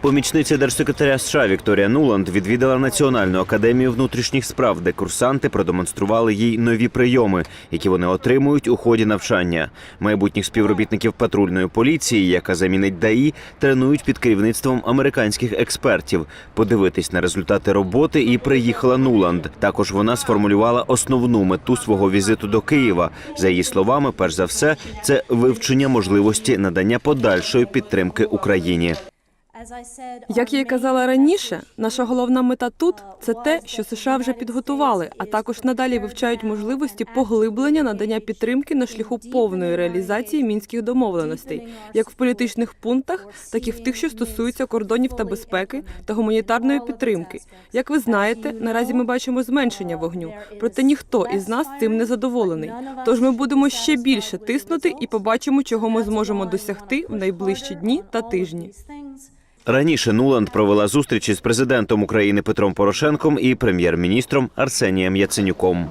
Помічниця держсекретаря США Вікторія Нуланд відвідала Національну академію внутрішніх справ, де курсанти продемонстрували їй нові прийоми, які вони отримують у ході навчання. Майбутніх співробітників патрульної поліції, яка замінить ДАІ, тренують під керівництвом американських експертів. Подивитись на результати роботи і приїхала Нуланд. Також вона сформулювала основну мету свого візиту до Києва. За її словами, перш за все, це вивчення можливості надання подальшої підтримки Україні. Як я й казала раніше, наша головна мета тут це те, що США вже підготували, а також надалі вивчають можливості поглиблення надання підтримки на шляху повної реалізації мінських домовленостей, як в політичних пунктах, так і в тих, що стосуються кордонів та безпеки та гуманітарної підтримки. Як ви знаєте, наразі ми бачимо зменшення вогню, проте ніхто із нас цим не задоволений. Тож ми будемо ще більше тиснути і побачимо, чого ми зможемо досягти в найближчі дні та тижні. Раніше Нуланд провела зустрічі з президентом України Петром Порошенком і прем'єр-міністром Арсенієм Яценюком.